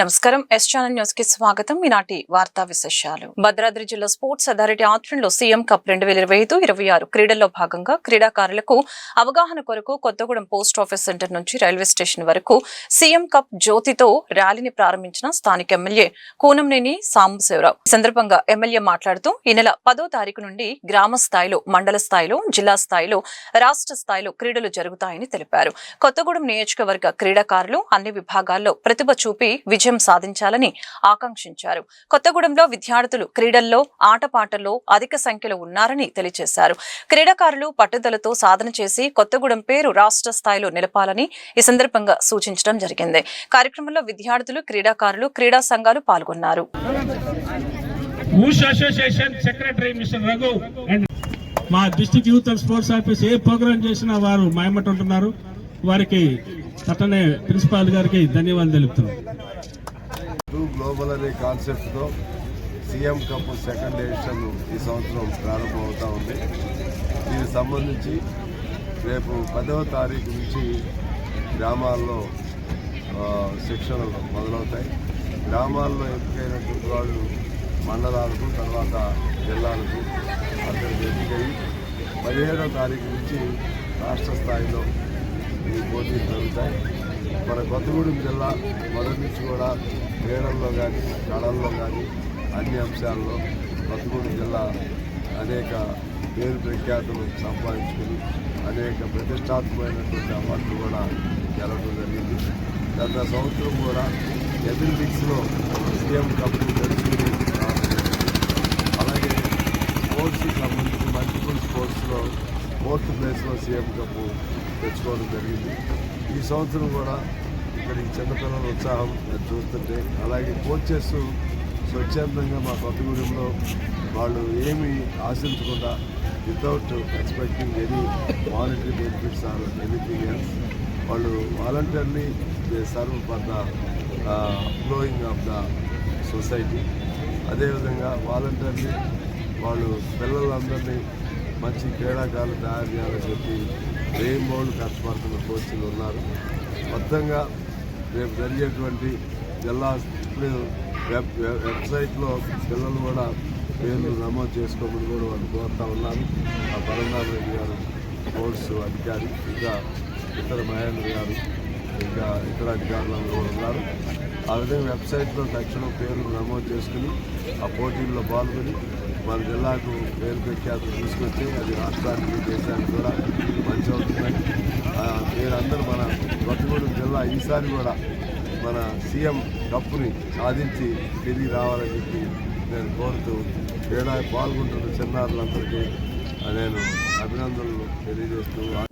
నమస్కారం. S channel న్యూస్కి స్వాగతం. ఈనాటి వార్తా విశేషాలు. భద్రాద్రి జిల్లా స్పోర్ట్స్ అథారిటీ ఆధ్వర్యంలో సీఎం కప్ రెండు వేల ఇరవై ఐదు ఇరవై ఆరు క్రీడల్లో భాగంగా క్రీడాకారులకు అవగాహన కొరకు కొత్తగూడెం పోస్ట్ ఆఫీస్ సెంటర్ నుంచి రైల్వే స్టేషన్ వరకు సీఎం కప్ జ్యోతితో ర్యాలీని ప్రారంభించిన స్థానిక ఎమ్మెల్యే కూనంనేని సాంబశివరావు. ఈ సందర్భంగా ఎమ్మెల్యే మాట్లాడుతూ ఈ నెల పదో తారీఖు నుండి గ్రామ స్థాయిలో మండల స్థాయిలో జిల్లా స్థాయిలో రాష్ట్ర స్థాయిలో క్రీడలు జరుగుతాయని తెలిపారు. కొత్తగూడెం నియోజకవర్గ క్రీడాకారులు అన్ని విభాగాల్లో ప్రతిభ చూపి విజయం విజయం సాధించాలని ఆకాంక్షించారు. కొత్తగూడెంలో విద్యార్థులు క్రీడల్లో ఆటపాటల్లో అధిక సంఖ్యలో ఉన్నారని తెలియజేశారు. క్రీడాకారులు పట్టుదలతో సాధన చేసి కొత్తగూడెం పేరు రాష్ట్ర స్థాయిలో నిలపాలని ఈ సందర్భంగా సూచించడం జరిగింది. కార్యక్రమంలో విద్యార్థులు క్రీడాకారులు క్రీడా సంఘాలు పాల్గొన్నారు. Association secretary mister Raghu and మా district youth and sports office A programme చేసినా వారు మాయమట ఉంటున్నారు వారికి అతనే ప్రిన్సిపాల్ గారికి ధన్యవాదాలు తెలుపుతున్నాం. టూ గ్లోబల్ అనే కాన్సెప్ట్తో సీఎం కప్ సెకండ్ ఎడిషన్ ఈ సంవత్సరం ప్రారంభమవుతూ ఉంది. దీనికి సంబంధించి రేపు పదవ తారీఖు నుంచి గ్రామాల్లో శిక్షణ శిక్షణలు మొదలవుతాయి. గ్రామాల్లో ఎంపికైనటువంటి వాళ్ళు మండలాలకు తర్వాత జిల్లాలకు అక్కడికి ఎంపికయ్యి పదిహేడవ తారీఖు నుంచి రాష్ట్ర స్థాయిలో ఈ పోటీలు జరుగుతాయి. మన కొత్తగూడెం జిల్లా మొదటి నుంచి కూడా క్రీడల్లో కానీ కళల్లో కానీ అన్ని అంశాల్లో కొత్తగూడెం జిల్లా అనేక పేరు ప్రఖ్యాతులు సంపాదించుకుని అనేక ప్రతిష్టాత్మకమైనటువంటి అవార్డులు కూడా గెలవడం జరిగింది. గత సంవత్సరం కూడా ఎథ్లెటిక్స్లో సీఎం కప్పు తెలుసుకుని అలాగే స్పోర్ట్స్కి సంబంధించి మల్టిపుల్ స్పోర్ట్స్లో ఫోర్త్ ప్లేస్లో సీఎం కప్పు తెచ్చుకోవడం జరిగింది. ఈ సంవత్సరం కూడా ఇక్కడ ఈ చిన్నపిల్లల ఉత్సాహం చూస్తుంటే అలాగే కోచెస్ స్వచ్ఛందంగా మా కొత్తగూడెంలో వాళ్ళు ఏమి ఆశించకుండా without expecting any monetary benefits or anything else వాళ్ళు voluntarily they serve for the flowing of the society అదేవిధంగా వాలంటీర్లీ వాళ్ళు పిల్లలందరినీ మంచి క్రీడాకారులు తయారు చేయాలని చెప్పి రెయిన్బోన్ కష్టపడుతున్న కోచ్లు ఉన్నారు. మొత్తంగా రేపు జరిగేటువంటి జిల్లా ఇప్పుడు వెబ్ వెబ్సైట్లో పిల్లలు కూడా పేర్లు నమోదు చేసుకోమని కూడా వాళ్ళు కోరుతా ఉన్నారు. ఆ పరంధామ రెడ్డి గారు స్పోర్ట్స్ అధికారి ఇంకా ఇతర మహేంద్ర గారు ఇంకా ఇతర అధికారులు కూడా ఉన్నారు. ఆ విధంగా వెబ్సైట్లో తక్షణం పేర్లు నమోదు చేసుకుని ఆ పోటీల్లో పాల్గొని మన జిల్లాకు పేరు ప్రఖ్యాత తీసుకొచ్చి అది రాష్ట్రానికి దేశానికి కూడా మంచి అవుతుందని. మీరందరూ మన కొత్తగూడెం జిల్లా ఈసారి కూడా మన సీఎం కప్పుని సాధించి తిరిగి రావాలని చెప్పి నేను కోరుతూ క్రీడా పాల్గొంటున్న చిన్నారులందరికీ నేను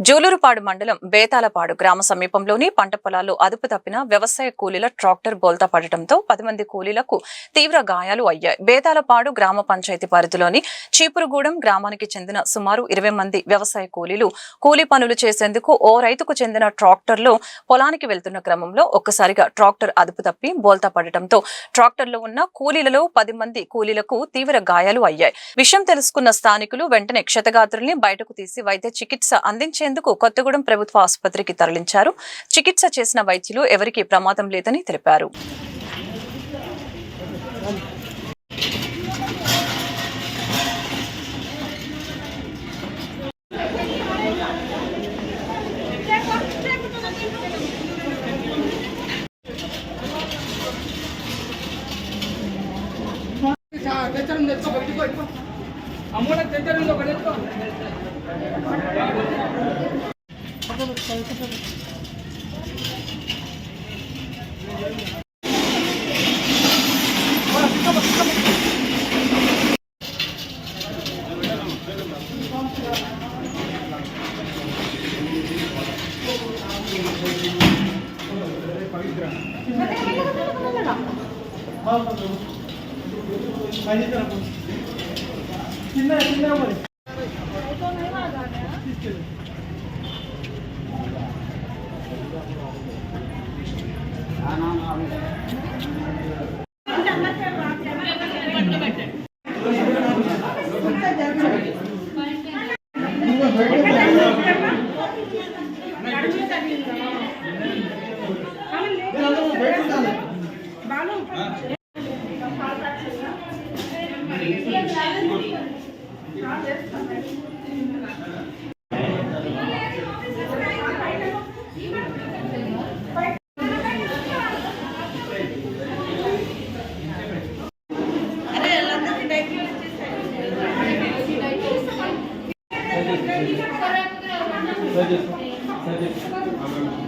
జూలూరుపాడు మండలం బేతాలపాడు గ్రామ సమీపంలోని పంట పొలాల్లో అదుపు తప్పిన వ్యవసాయ కూలీల ట్రాక్టర్ బోల్తా పడటంతో పది మంది కూలీలకు తీవ్ర గాయాలు అయ్యాయి. బేతాలపాడు గ్రామ పంచాయతీ పరిధిలోని చీపురుగూడెం గ్రామానికి చెందిన సుమారు ఇరవై మంది వ్యవసాయ కూలీలు కూలీ పనులు చేసేందుకు ఓ రైతుకు చెందిన ట్రాక్టర్లో పొలానికి వెళ్తున్న క్రమంలో ఒక్కసారిగా ట్రాక్టర్ అదుపు తప్పి బోల్తా పడటంతో ట్రాక్టర్లో ఉన్న కూలీలలో పది మంది కూలీలకు తీవ్ర గాయాలు అయ్యాయి. విషయం తెలుసుకున్న స్థానికులు వెంటనే క్షతగాత్రుల్ని బయటకు తీసి వైద్య చికిత్స అందించేందుకు కొత్తగూడెం ప్రభుత్వ ఆసుపత్రికి తరలించారు. చికిత్స చేసిన వైద్యులు ఎవరికీ ప్రమాదం లేదని తెలిపారు. అమ్మోళ్ళ తెచ్చారు ఒకటి ちょっと待って。సజెస్ట్ సజెస్ట్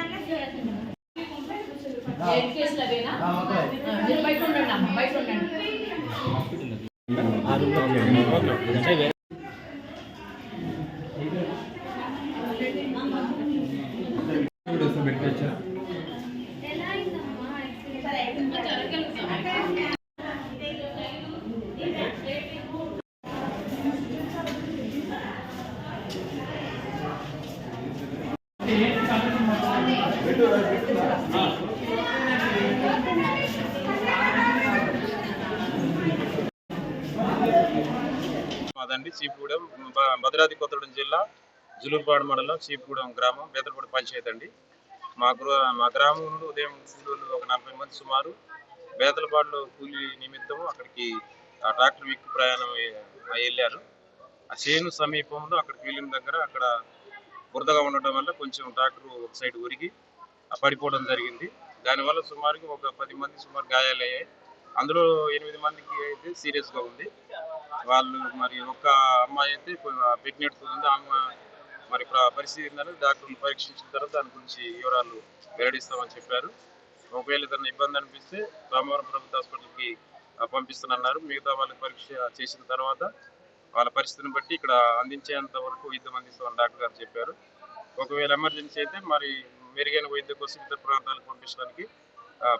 మీరు బయట ఉండండి అమ్మ బయట ఉండండి మాదండి చీపుగూడెం భద్రాద్రి కొత్తగూడెం జిల్లా జులూరుపాడు మండలం చీపుగూడెం గ్రామం బేతలపూడి పంచాయతీ అండి. మా గృహ మా గ్రామం నుండి ఉదయం కూలీలు ఒక నలభై మంది సుమారు. బేతలపాడులో కూలీ నిమిత్తం అక్కడికి ఆ ట్రాక్టర్ విక్కి ప్రయాణం వెళ్ళారు. ఆ చేను సమీపంలో అక్కడికి వెళ్ళిన దగ్గర అక్కడ బురదగా ఉండటం వల్ల కొంచెం ట్రాక్టర్ ఒక సైడ్ ఉరిగి పడిపోవడం జరిగింది. దానివల్ల సుమారుగా ఒక పది మంది సుమారు గాయాలయ్యాయి. అందులో ఎనిమిది మందికి అయితే సీరియస్గా ఉంది. వాళ్ళు మరి ఒక అమ్మాయి అయితే ప్రెగ్నెంట్ ఉంది. ఆమె మరి పరిస్థితి ఏంటంటే డాక్టర్లు పరీక్షించిన తర్వాత దాని గురించి వివరాలు వెల్లడిస్తామని చెప్పారు. ఒకవేళ ఏదైనా ఇబ్బంది అనిపిస్తే రామవరం ప్రభుత్వ హాస్పిటల్కి పంపిస్తున్నారు మిగతా వాళ్ళకి పరీక్ష చేసిన తర్వాత వాళ్ళ పరిస్థితిని బట్టి ఇక్కడ అందించేంత వరకు వైద్యం అందిస్తామని డాక్టర్ గారు చెప్పారు. ఒకవేళ ఎమర్జెన్సీ అయితే మరి మెరుగైన వైద్య కోసం ఇతర ప్రాంతాలకు పంపించడానికి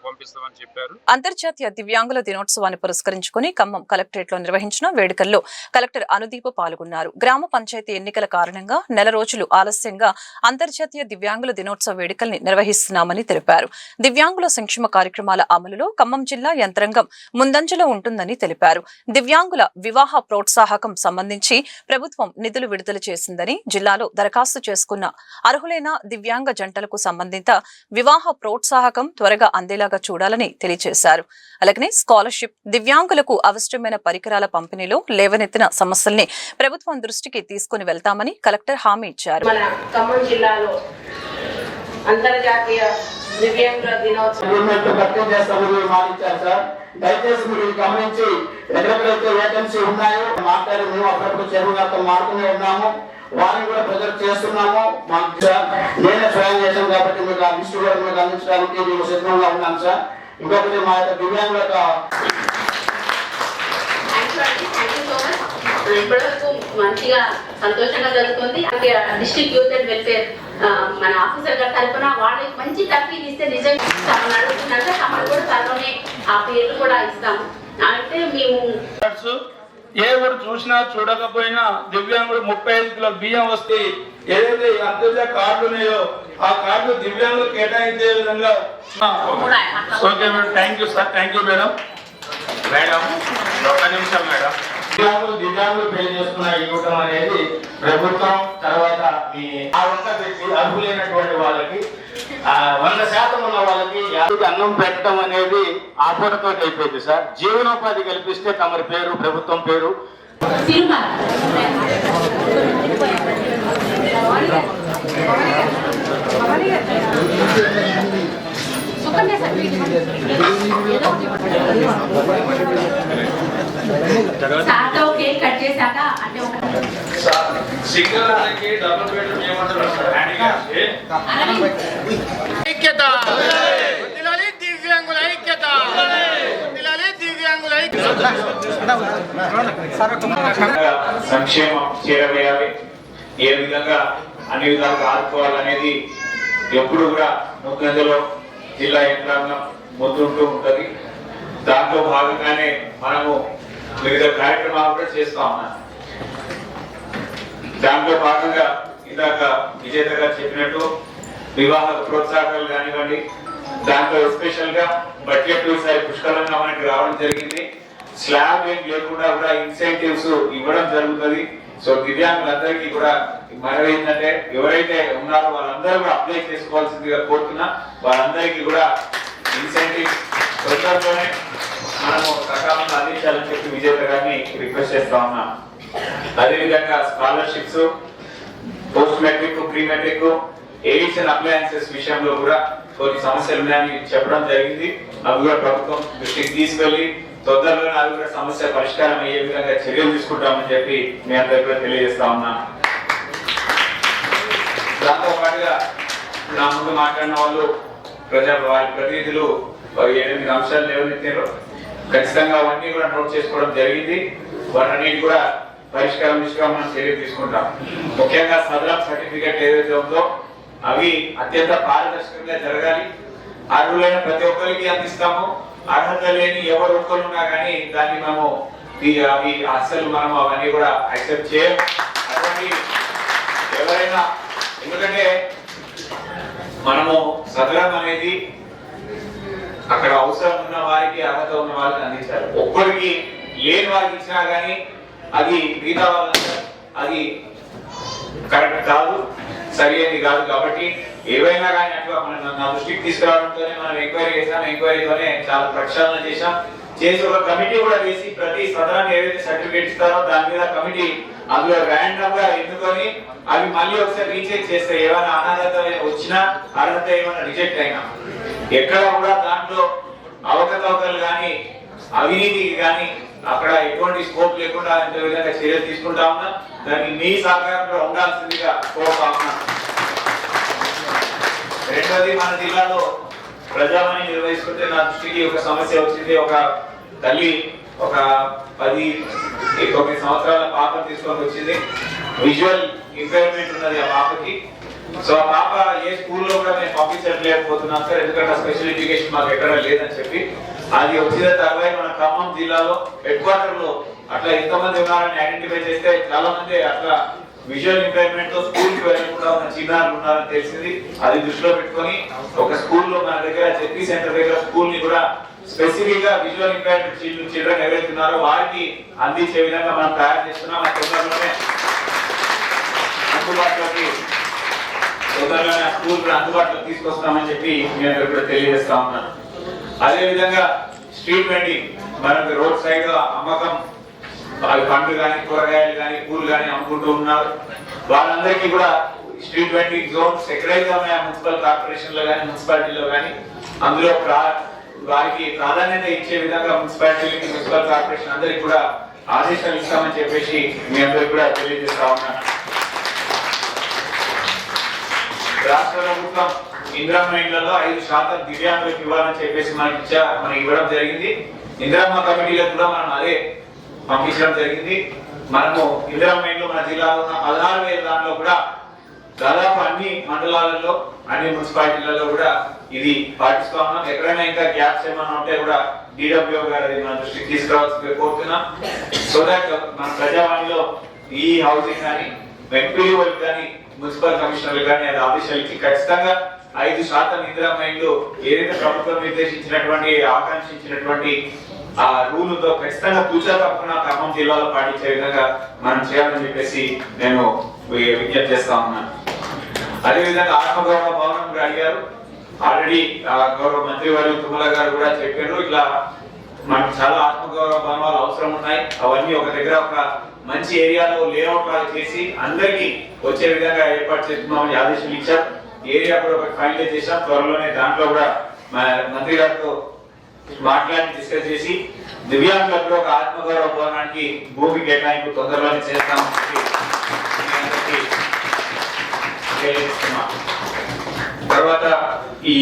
పంపిస్తామని చెప్పారు. అంతర్జాతీయ దివ్యాంగుల దినోత్సవాన్ని పురస్కరించుకుని ఖమ్మం కలెక్టరేట్లో నిర్వహించిన వేడుకల్లో కలెక్టర్ అనుదీప్ పాల్గొన్నారు. గ్రామ పంచాయతీ ఎన్నికల కారణంగా నెల రోజులు ఆలస్యంగా అంతర్జాతీయ దివ్యాంగుల దినోత్సవ వేడుకల్ని నిర్వహిస్తున్నామని తెలిపారు. దివ్యాంగుల సంక్షేమ కార్యక్రమాల అమలులో ఖమ్మం జిల్లా యంత్రాంగం ముందంజలో ఉంటుందని తెలిపారు. దివ్యాంగుల వివాహ ప్రోత్సాహకం సంబంధించి ప్రభుత్వం నిధులు విడుదల చేసిందని జిల్లాలో దరఖాస్తు చేసుకున్న అర్హులైన దివ్యాంగ జంటలకు సంబంధిత వివాహ ప్రోత్సాహకం త్వరగా అందేలాగా చూడాలని తెలియజేశారు. అలాగనే స్కాలర్షిప్ దివ్యాంగులకు అవసరమైన పరికరాల పంపిణీలో లేవనెత్తిన సమస్యల్ని ప్రభుత్వం దృష్టికి తీసుకుని వెళ్తామని కలెక్టర్ హామీ ఇచ్చారు. మన ఖమ్మం జిల్లాలో అంతర్జాతీయ దివ్యాంగుల దినోత్సవం. రిక్రూట్మెంట్ భర్తీ చేస్తామని మీరు మాటిచ్చారు సార్. దయచేసి మీరు ఇది గమనించి ఎక్కడెక్కడైతే వేకెన్సీ ఉన్నాయో మాట్లాడి మేము అప్పుడప్పుడు మాడుతూనే ఉన్నాము. వారిని కూడా ప్రొజెక్ట్ చేస్తున్నాము. మాకు సార్ నేనే స్వయం చేశాను కాబట్టి మీకు ఆ లిస్టు కూడా మీకు అందించడానికి మేము సిద్ధంగా ఉన్నాను సార్. ఇంకొకటి మా యొక్క దివ్యాంగుల యొక్క ఇప్పటివరకు మంచిగా సంతోషంగా జరుగుతుంది. డిస్ట్రిక్ట్ యూత్ అండ్ వెల్ఫేర్ మన ఆఫీసర్ గారి తరఫున వాళ్ళకి మంచి తర్ఫీదు ఇస్తే నిజంగా తమను అడుగుతున్నారు తమను కూడా త్వరలోనే ఆ పేర్లు కూడా ఇస్తాము. అంటే మేము ఎవరు చూసినా చూడకపోయినా దివ్యాంగుడు ముప్పై ఐదు కిలో బియ్యం వస్తే ఏదైతే ఈ అంత్యోదయ ఉన్నాయో ఆ కార్డు దివ్యాంగులు కేటాయించే విధంగా okay madam thank you sir thank you madam. Madam ఒక నిమిషం మేడం. దివ్యాంగులు దివ్యాంగులు పెళ్ళి చేసుకున్న ఇవ్వటం అనేది ప్రభుత్వం తర్వాత మీ ఆ ఒక్క వ్యక్తి అర్హులైనటువంటి వాళ్ళకి ఆ, వంద శాతం ఉన్న వాళ్ళకి అన్నం పెట్టడం అనేది ఆ పూటతో అయిపోయింది సార్. జీవనోపాధి కల్పిస్తే తమరి పేరు ప్రభుత్వం పేరు. తిరుమల సుకన్య సార్తో కేక్ కట్ చేశాక అంటే ఒక సింగిల్ డబుల్ బెడ్రూమ్ ఏమంటారు సార్ ఐక్యత. దివ్యాంగుల ఐక్యత దివ్యాంగుల ఐక్యత. సంక్షేమం చేరవేయాలి. ఏ విధంగా అన్ని విధాలుగా ఆదుకోవాలనేది ఎప్పుడు కూడా ముందంజలో జిల్లా యంత్రాంగం ముందుంటూ ఉంటది. దాంట్లో భాగంగానే మనము వివిధ కార్యక్రమాలు కూడా చేస్తా ఉన్నాం. దాంట్లో భాగంగా ఇందాక విజేత గారు చెప్పినట్టు వివాహ ప్రోత్సాహకాలు కానివ్వండి దాంట్లో ఎస్పెషల్గా బడ్జెట్ ఈసారి పుష్కలంగా మనకి రావడం జరిగింది. స్లాబ్ ఏం లేకుండా కూడా ఇన్సెంటివ్స్ ఇవ్వడం జరుగుతుంది. సో దివ్యాంగులందరికీ కూడా మనం ఏంటంటే ఎవరైతే ఉన్నారో వాళ్ళందరూ కూడా అప్లై చేసుకోవాల్సిందిగా కోరుతున్నా. వాళ్ళందరికీ కూడా ఇన్సెంటివ్ తొందరలోనే మనము సకాలంలో అందించాలని చెప్పి విజేత గారిని రిక్వెస్ట్ చేస్తా ఉన్నాం. అదేవిధంగా scholarships post matric pre matric aids appliances విషయంలో కూడా కొన్ని సమస్యలు ఉన్నాయని చెప్పడం జరిగింది. అవి కూడా ప్రభుత్వం దృష్టికి తీసుకెళ్ళి తొందరలోనే అవి కూడా సమస్య పరిష్కారం అయ్యే విధంగా చర్యలు తీసుకుంటామని చెప్పి మీ అందరికీ కూడా తెలియజేస్తా ఉన్నాం. దాంతో పాటుగా నా ముందు మాట్లాడిన వాళ్ళు ప్రజా వారి ప్రతినిధులు ఎనిమిది అంశాలు లేవనెత్తారు ఖచ్చితంగా అవన్నీ కూడా నోట్ చేసుకోవడం జరిగింది. వాటన్నిటి కూడా పరిష్కారం దిశగా మనం చర్య తీసుకుంటాం. ముఖ్యంగా సదరం సర్టిఫికేట్ ఏదైతే ఉందో అవి అత్యంత పారదర్శకంగా జరగాలి. అర్హులైన ప్రతి ఒక్కరికి అందిస్తాము. అర్హత లేని ఎవరు ఒక్కరు ఉన్నా కానీ దాన్ని మనము ఈ- అవి మనం అవన్నీ కూడా యాక్సెప్ట్ చేయం. అటువంటి ఎవరైనా మనము సదరం అనేది అక్కడ అవసరం ఉన్న వారికి అర్హత ఉన్న వారికి అందించాలి. ఒక్కరికి లేని వారికి ఇచ్చినా కానీ అది మిగతా వాళ్ళంతా అది కరెక్ట్ కాదు సరి అయింది కాదు కాబట్టి ఏవైనా కానీ అట్లా మనం నా దృష్టికి తీసుకురావడంతోనే మనం ఎంక్వైరీ చేసాం ఎంక్వైరీతోనే చాలా ప్రక్షాళన చేశాం. చేసి ఒక కమిటీ కూడా వేసి ప్రతి సదనాన్ని ఏదైతే సర్టిఫికేట్ ఇస్తారో దాని మీద కమిటీ అందులో ర్యాండమ్గా ఎన్నుకొని అవి మళ్ళీ ఒకసారి రీచెక్ చేస్తే ఏమైనా అనాథత వచ్చినా అర్హత ఏమైనా రిజెక్ట్ అయినా ఎక్కడ కూడా దాంట్లో అవకతవకలు కానీ అవినీతికి కానీ అక్కడ ఎటువంటి స్కోప్ లేకుండా ఇంత విధంగా చర్యలు తీసుకుంటా ఉన్నా దానికి మీ సహకారం కూడా ఉండాల్సిందిగా కోరుతా ఉన్నా. రెండోది మన జిల్లాలో ప్రజావాణి నిర్వహిస్తుంటే నా దృష్టికి ఒక సమస్య వచ్చింది. ఒక తల్లి ఒక పది తొమ్మిది సంవత్సరాల పాప తీసుకొని వచ్చింది. విజువల్ ఇంపైర్మెంట్ ఉన్నది ఆ పాపకి. సో ఆ పాప ఏ స్కూల్లో కూడా మేము పంపించట్లేకపోతున్నాం సార్ ఎందుకంటే స్పెషల్ ఎడ్యుకేషన్ మాకు ఎక్కడ లేదని చెప్పి. అది వచ్చిన తర్వాత మన ఖమ్మం జిల్లాలో హెడ్ క్వార్టర్లో అట్లా ఎంతమంది ఉన్నారని ఐడెంటిఫై చేస్తే చాలా మంది అట్లా విజువల్ ఇంపైర్మెంట్తో స్కూల్కి వెళ్ళకుండా ఉన్న చిన్నారులు ఉన్నారని తెలిసింది. అది దృష్టిలో పెట్టుకొని ఒక స్కూల్లో మన దగ్గర చెప్పి సెంటర్ దగ్గర స్కూల్ని కూడా స్పెసిఫిక్గా విజువల్ ఇంపాక్ట్ చిల్డ్రన్ ఎవరైతే ఉన్నారో వారికి అందించే విధంగా మనం తయారు చేస్తున్నాం. ఆ తొందరలోనే అందుబాటులోకి తొందరలోనే ఆ స్కూల్ అందుబాటులోకి తీసుకొస్తామని చెప్పి నేను ఇక్కడ తెలియజేస్తా ఉన్నాను. అదే విధంగా స్ట్రీట్ వెండింగ్ మనకు రోడ్ సైడ్ అమ్మకం వాళ్ళు పండ్లు కానీ కూరగాయలు కానీ పూలు కానీ అమ్ముకుంటూ ఉన్నారు. వాళ్ళందరికీ కూడా స్ట్రీట్ వెండింగ్ జోన్స్ ఎక్కడైతే ఉన్నాయో మున్సిపల్ కార్పొరేషన్లో కానీ మున్సిపాలిటీలో కానీ అందులో ప్రా వారికి ప్రాధాన్యత ఇచ్చే విధంగా మున్సిపాలిటీ మున్సిపల్ కార్పొరేషన్ అందరికి కూడా ఆదేశాలు ఇస్తామని చెప్పేసి మీ అందరికి కూడా తెలియజేస్తా ఉన్నాను. రాష్ట్ర ప్రభుత్వం ఇందిరమ్మ ఇళ్ళలో ఐదు శాతం దివ్యాంగులకు ఇవ్వాలని చెప్పేసి మనకి ఇచ్చా మనకి ఇవ్వడం జరిగింది. ఇందిరమ్మ కమిటీలకు కూడా మనం అదే పంపించడం జరిగింది. మనము ఇందిరమ్మ ఇల్లు మన జిల్లాలో ఉన్న పదహారు వేల దాంట్లో కూడా దాదాపు అన్ని మండలాలలో అన్ని మున్సిపాలిటీలలో కూడా ఇది పాటిస్తా ఉన్నాం. ఎక్కడైనా ఇంకా గ్యాప్స్ ఏమైనా ఉంటే కూడా డిడబ్ల్యూ గారు మన దృష్టికి తీసుకురావాల్సి కోరుతున్నాం. సో దాట్ మన ప్రజావాణిలో ఈ హౌసింగ్ కానీ ఎంపీఓలు కానీ మున్సిపల్ కమిషనర్లు కానీ అది ఆదేశాలు ఖచ్చితంగా ఐదు శాతం ఇందిరా మైండ్లు ఏదైతే ప్రభుత్వం నిర్దేశించినటువంటి ఆకాంక్షించినటువంటి ఆ రూల్తో ఖచ్చితంగా పూజా తప్పకుండా ఖమ్మం జిల్లాలో పాటించే విధంగా మనం చేయాలని చెప్పేసి నేను విజ్ఞప్తి చేస్తా ఉన్నాను అదేవిధంగా ఆత్మగౌరవ భవనం కూడా అడిగారు. ఆల్రెడీ గౌరవ మంత్రి వారు తుమ్మల గారు కూడా చెప్పారు. ఇట్లా మనకు చాలా ఆత్మగౌరవ భవనాలు అవసరం ఉన్నాయి. అవన్నీ ఒక దగ్గర ఒక మంచి ఏరియాలో లేఅవుట్ లాగా చేసి అందరికీ వచ్చే విధంగా ఏర్పాటు చేస్తున్నామని ఆదేశాలు ఇచ్చారు. ఏరియా కూడా ఒక ఫైనలైజ్ చేశాం. త్వరలోనే దాంట్లో కూడా మంత్రి గారితో మాట్లాడి డిస్కస్ చేసి దివ్యాంగులకు ఒక ఆత్మగౌరవ భవనానికి భూమి కేటాయింపు తొందరలోనే చేస్తామని తర్వాత ఈ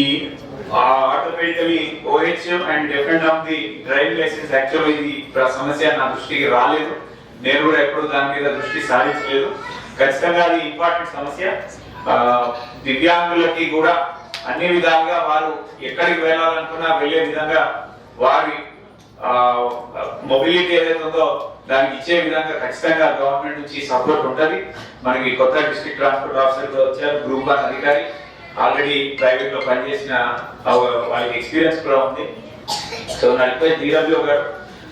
automatically OHM and different of the driving licence actual ఇది సమస్య నా దృష్టికి రాలేదు. నేను కూడా ఎప్పుడు దాని మీద దృష్టి సారించలేదు. ఖచ్చితంగా అది ఇంపార్టెంట్ సమస్య. దివ్యాంగులకి కూడా అన్ని విధాలుగా వారు ఎక్కడికి వెళ్ళాలనుకున్నా వెళ్ళే విధంగా వారి మొబిలిటీ ఏదైతే ఉందో దానికి ఇచ్చే విధంగా ఖచ్చితంగా గవర్నమెంట్ నుంచి సపోర్ట్ ఉంటుంది. మనకి కొత్త డిస్ట్రిక్ట్ ట్రాన్స్పోర్ట్ ఆఫీసర్ వచ్చారు గ్రూప్ వన్ అధికారి. ఆల్రెడీ ప్రైవేట్లో పనిచేసిన వాళ్ళకి ఎక్స్పీరియన్స్ కూడా ఉంది. సో నడిపే ధీరబ్యో గారు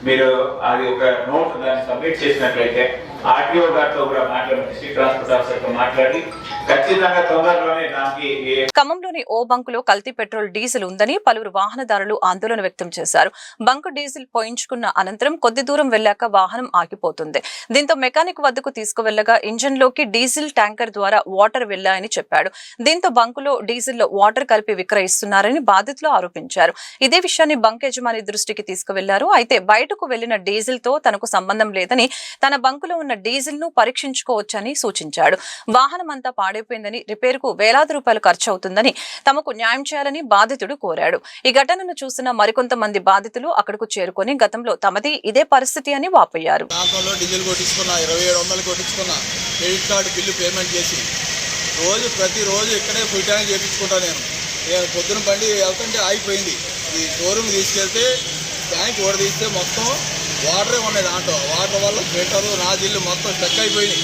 మీరు అది ఒక నోట్ దాన్ని సబ్మిట్ చేసినట్లయితే ఆర్టీఓ గారితో కూడా మాట్లాడి డిస్ట్రిక్ట్ ట్రాన్స్పోర్ట్ ఆఫీసర్తో మాట్లాడి ఖచ్చితంగా తొందరలోనే దానికి ఖమ్మంలోని ఓ బంకులో కల్తీ పెట్రోల్ డీజిల్ ఉందని పలువురు వాహనదారులు ఆందోళన వ్యక్తం చేశారు. బంకు డీజిల్ పోయించుకున్న అనంతరం కొద్ది దూరం వెళ్ళాక వాహనం ఆగిపోతుంది. దీంతో మెకానిక్ వద్దకు తీసుకువెళ్ళగా ఇంజన్లోకి డీజిల్ ట్యాంకర్ ద్వారా వాటర్ వెళ్ళాయని చెప్పాడు. దీంతో బంకులో డీజిల్లో వాటర్ కలిపి విక్రయిస్తున్నారని బాధితులు ఆరోపించారు. ఇదే విషయాన్ని బంక్ యజమాని దృష్టికి తీసుకువెళ్ళారు. అయితే బయటకు వెళ్ళిన డీజిల్తో తనకు సంబంధం లేదని తన బంకులో ఉన్న డీజిల్ను పరీక్షించుకోవచ్చని సూచించాడు. వాహనం అంతా పాడైపోయిందని రిపేర్కు వేలాది రూపాయలు ఖర్చు అవుతుందని తమకు న్యాయం చేయాలని బాధితుడు కోరాడు. ఈ ఘటనను చూసిన మరికొంతమంది బాధితులు అక్కడకు చేరుకొని గతంలో తమది ఇదే పరిస్థితి అని వాపోయారు. డీజిల్ ఇరవై వందలు క్రెడిట్ కార్డు బిల్లు పేమెంట్ చేసి రోజు ప్రతిరోజు ఇక్కడే ఫుల్ ట్యాంక్ చేయించుకుంటా నేను. నేను పొద్దున బండి వెళ్తుంటే ఆగిపోయింది. ఈ షోరూమ్ తీసుకెళ్తే ట్యాంక్ ఓడ తీస్తే మొత్తం వాటరే ఉన్నాయి దాంట్లో వాటర్ వల్ల ఫిల్టర్ నాజిల్లు మొత్తం స్టక్ అయిపోయింది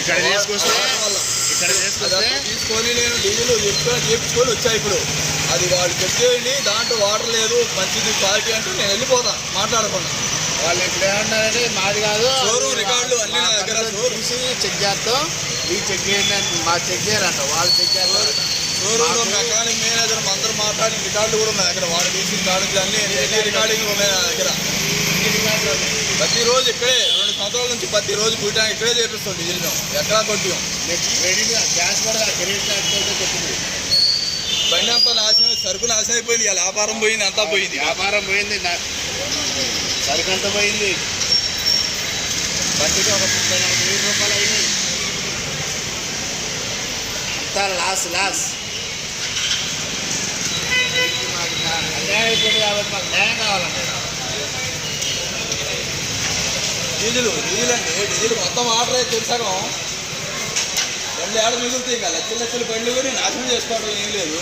ఇక్కడ తీసుకొస్తే ఇక్కడ తీసుకొని నేను డీజిల్ చెప్పుకొని చేపించుకొని వచ్చా ఇప్పుడు. అది వాళ్ళు చెక్ చేయండి దాంట్లో వాటర్ లేదు మంచిది క్వాలిటీ అంటే నేను వెళ్ళిపోతా మాట్లాడకుండా. వాళ్ళు ఇప్పుడు ఏమన్నారంటే మాది కాదు. షోరూమ్ రికార్డులు అన్ని నా దగ్గర షోరూమ్ చెక్ చేస్తాం. ఈ చెక్ చేయండి మా చెక్ చేయరంట వాళ్ళు చెక్ చేస్తారు. షోరూంలో మెకానిక్ మేనేజర్ అందరూ మాట్లాడి రికార్డులు కూడా ఉన్నాయి. దగ్గర వాడు తీసిన కార్డులు అన్ని అన్ని రికార్డింగ్లు ఉన్నాయి నా దగ్గర. ప్రతిరోజు ఇక్కడే రెండు సంవత్సరాల నుంచి ప్రతిరోజు కూటా ఇక్కడే చేపిస్తాం డీజిల్ మేము ఎక్కడా కొట్టాం క్రెడిట్ కూడా క్రెడిట్ కార్డ్ చెప్పింది బండి అంతా నాశనం సరుకు నాశనం అయిపోయింది ఇలా వ్యాపారం పోయింది అంతా పోయింది. వ్యాపారం పోయింది నా- సరుకంత పోయింది. బండికి ఒక ముప్పై నలభై వేల రూపాయలు అయింది అంతా లాస్ లాస్ అన్యాయం అయిపోయింది కాబట్టి మాకు న్యాయం కావాలండి డీజిల్ డీజిల్ అండి డీజిల్ మొత్తం ఆర్డర్ అయితే తెలుసాగం బండి ఏడ మిగులుతాయి ఇంకా లక్షల లక్షల బండ్లు కూడా నాశనం చేసుకోవడం ఏం లేదు.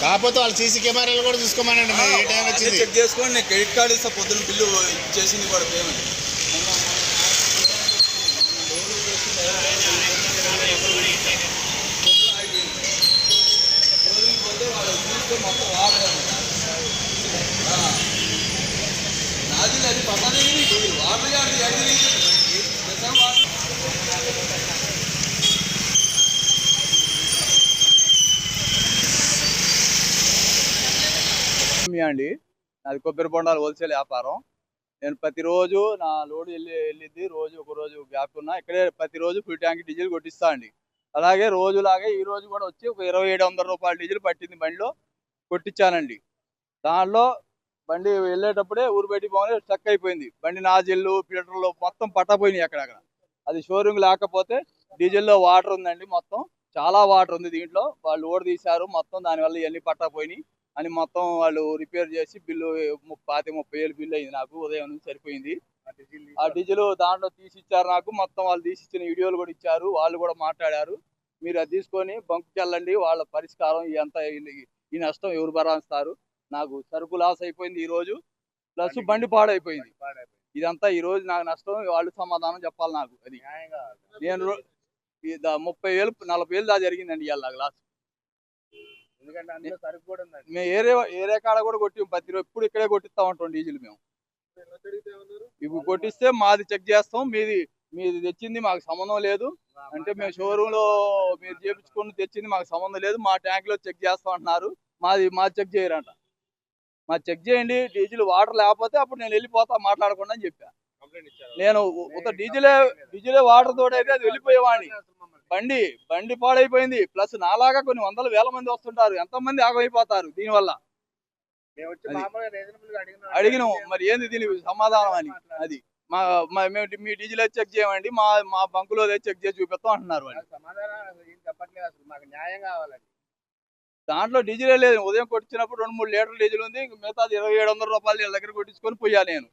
కాకపోతే వాళ్ళు సీసీ కెమెరాలు కూడా చూసుకోమనండి మరి ఏ టైం వచ్చింది? చెక్ చేసుకోండి నేను క్రెడిట్ కార్డు ఇస్తా పొద్దున్న బిల్లు చేసింది కూడా పేమెంట్ నాది అది పక్కనే వాటర్ గారి వాటర్ అండి. నాది కొబ్బరి బొండాలు హోల్సేల్ వ్యాపారం. నేను ప్రతిరోజు నా లోడ్ వెళ్ళి వెళ్ళిద్ది. రోజు ఒక రోజు గ్యాప్ ఉన్నా ఇక్కడే ప్రతిరోజు ఫుల్ ట్యాంక్ డీజిల్ కొట్టిస్తా అండి. అలాగే రోజులాగే ఈ రోజు కూడా వచ్చి ఒక ఇరవై ఏడు వందల రూపాయల డీజిల్ పట్టింది బండిలో కొట్టించానండి. దానిలో బండి వెళ్ళేటప్పుడే ఊరు బయటికి పోగానే స్టక్ అయిపోయింది. బండి నాజిల్లు ఫిల్టర్లు మొత్తం పట్టపోయినాయి అక్కడక్కడ. అది షోరూమ్ లేకపోతే డీజిల్లో వాటర్ ఉందండి మొత్తం. చాలా వాటర్ ఉంది దీంట్లో. వాళ్ళు ఓడి తీశారు. మొత్తం దానివల్ల ఇవన్నీ పట్టపోయినాయి. అని మొత్తం వాళ్ళు రిపేర్ చేసి బిల్లు పాతి ముప్పై వేలు బిల్లు అయింది నాకు. ఉదయం నుంచి సరిపోయింది. ఆ డీజిల్ దాంట్లో తీసి ఇచ్చారు నాకు. మొత్తం వాళ్ళు తీసి ఇచ్చిన వీడియోలు కూడా ఇచ్చారు. వాళ్ళు కూడా మాట్లాడారు. మీరు అది తీసుకొని బంకుకి వెళ్ళండి వాళ్ళ పరిష్కారం ఎంత ఈ నష్టం ఎవరు భరాస్తారు నాకు సరుకు లాస్ అయిపోయింది ఈ రోజు ప్లస్ బండి పాడైపోయింది. ఇదంతా ఈ రోజు నాకు నష్టం వాళ్ళు సమాధానం చెప్పాలి నాకు అది. నేను ముప్పై వేలు నలభై వేలు దా జరిగిందండి ఇవాళ నాకు లాస్ ఎందుకంటే అందులో సరుకు కూడా ఉందండి. మేము ఏరే ఏరే కాడ కూడా కొట్టి ప్రతి రోజు ఎప్పుడు ఇక్కడే కొట్టిస్తా ఉంటాం డీజిల్ మేము. ఇవి కొట్టిస్తే మాది చెక్ చేస్తాం మీది మీది తెచ్చింది మాకు సంబంధం లేదు. అంటే మేము షోరూమ్లో మీరు చేపించుకుని తెచ్చింది మాకు సంబంధం లేదు మా ట్యాంక్లో చెక్ చేస్తాం అంటున్నారు. మాది మాది చెక్ చేయరంట. మా చెక్ చేయండి డీజిల్ వాటర్ లేకపోతే అప్పుడు నేను వెళ్ళిపోతా మాట్లాడకుండా అని చెప్పా. నేను ఒక డీజిలే డీజిలే వాటర్ తోడైతే అది వెళ్ళిపోయేవాడిని. బండి బండి పాడైపోయింది. ప్లస్ నాలాగా కొన్ని వందల వేల మంది వస్తుంటారు. ఎంత మంది ఆగమైపోతారు దీనివల్ల? అడిగిన అడిగినాం. మరి ఏంది దీని సమాధానం అని? అది మా మా- మేము మీ డీజిల్ అయితే చెక్ చేయమండి. మా మా బంకులో చెక్ చేసి చూపిస్తాం అంటున్నారు వాళ్ళు. చెప్పట్లేదు అసలు. మాకు న్యాయం కావాలండి. దాంట్లో డీజిలే లేదు. ఉదయం కొట్టించినప్పుడు రెండు మూడు లీటర్లు డీజిల్ ఉంది. ఇంక మిగతాది ఇరవై ఏడు వందల రూపాయలు వీళ్ళ దగ్గర కొట్టించుకొని పోయా నేను.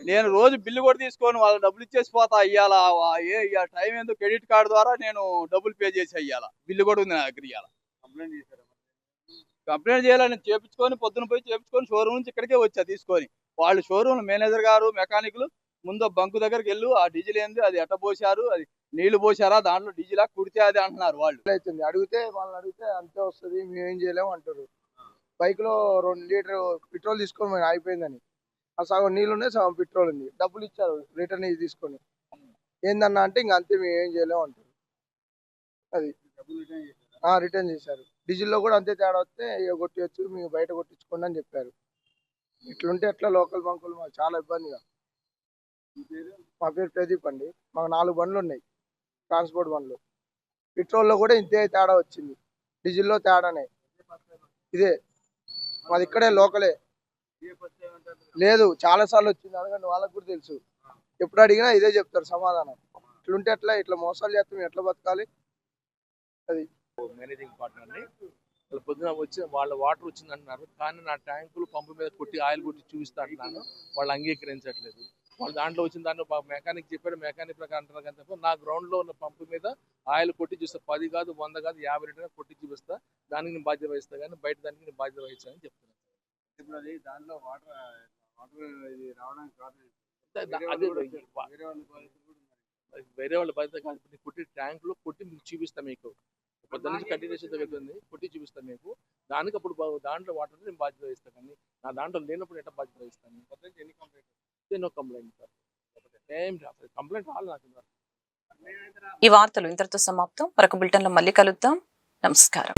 నేను రోజు బిల్లు కూడా తీసుకొని వాళ్ళ డబ్బులు ఇచ్చేసి పోతా. అయ్యాల ఏ ఇయ్యాల టైం ఏందో క్రెడిట్ కార్డు ద్వారా నేను డబ్బులు పే చేసి అయ్యాల బిల్లు కూడా ఉంది నా దగ్గర ఇయ్యాల. కంప్లైంట్ చేశారు కంప్లైంట్ చేయాలని చేపించుకొని పొద్దున పోయి చేపించుకొని షోరూమ్ నుంచి ఇక్కడికే వచ్చా తీసుకొని. వాళ్ళు షోరూమ్ మేనేజర్ గారు మెకానిక్లు ముందు బంకు దగ్గరికి వెళ్ళు. ఆ డీజిల్ ఏంది? అది ఎట్ట పోసారు అది నీళ్ళు పోసారా దాంట్లో డీజిలా? కుడితే అది అంటున్నారు వాళ్ళు. అవుతుంది అడిగితే వాళ్ళని అడిగితే అంతే వస్తుంది మేము ఏం చేయలేము అంటారు బైక్లో రెండు లీటర్ పెట్రోల్ తీసుకొని పోయిన అయిపోయిందని. ఆ సగం నీళ్ళు ఉన్నాయి సగం పెట్రోల్ ఉంది. డబ్బులు ఇచ్చారు రిటర్న్ ఇది తీసుకొని. ఏందన్నా అంటే ఇంక అంతే మేము ఏం చేయలేము అంటారు అది. రిటర్న్ చేశారు? డీజిల్లో కూడా అంతే తేడా వస్తే ఇక కొట్టేయచ్చు మీకు బయట కొట్టించుకోండి అని చెప్పారు. ఇట్లుంటే ఎట్లా లోకల్ బంకులు? మాకు చాలా ఇబ్బందిగా. మా పేరు? ప్రదీప్ అండి. మాకు నాలుగు బండ్లు ఉన్నాయి ట్రాన్స్పోర్ట్ బండ్లు పెట్రోల్లో కూడా ఇంతే తేడా వచ్చింది. డీజిల్లో తేడానే. ఇదే. మాది ఇక్కడే లోకలే. లేదు చాలా సార్లు వచ్చింది. అడగండి వాళ్ళకి కూడా తెలుసు. ఎప్పుడు అడిగినా ఇదే చెప్తారు సమాధానం. ఇట్లుంటే ఎట్లా? ఇట్లా మోసాలు చేస్తే ఎట్లా బతకాలి? అది. మేనేజింగ్ పార్ట్నర్ని వాళ్ళు పొద్దున వచ్చి వాళ్ళ వాటర్ వచ్చిందంటున్నారు. కానీ నా ట్యాంకులు పంపు మీద కొట్టి ఆయిల్ కొట్టి చూపిస్తా అంటున్నాను. వాళ్ళు అంగీకరించట్లేదు. వాళ్ళు దాంట్లో వచ్చిన దాంట్లో మెకానిక్ చెప్పాడు మెకానిక్ ప్రకారం అంటారు కానీ తప్ప నా గ్రౌండ్లో ఉన్న పంపు మీద ఆయిల్ కొట్టి చూస్తా. పది కాదు వంద కాదు యాభై లీటర్ కొట్టి చూపిస్తా. దానికి నేను బాధ్యత వహిస్తా కానీ బయట దానికి నేను బాధ్యత వహిస్తానని చెప్తున్నాను ఇప్పుడు అది దాంట్లో వాటర్ వాటర్ ఇది రావడానికి కారణం దా- అదే వా- వేరే వాళ్ళ బాధ్యత కాదు. ఇప్పుడు కొట్టి ట్యాంక్లో కొట్టి మీకు చూపిస్తా మీకు. పొద్దున్న నుంచి కంటిన్యూషన్ జరుగుతుంది కొట్టి చూపిస్తా మీకు. దానికి అప్పుడు దాంట్లో వాటర్ నేను బాధ్యత వహిస్తాను కానీ నా దాంట్లో లేనప్పుడు ఎట్లా బాధ్యత వహిస్తాను? ఎన్ని కంప్లైంట్ నో కంప్లైంట్ సార్ ఏం కంప్లైంట్ రాలేదు నాకు ఈ వార్తలు ఇంతటితో సమాప్తం. మరొక బులెటిన్లో మళ్ళీ కలుద్దాం. నమస్కారం.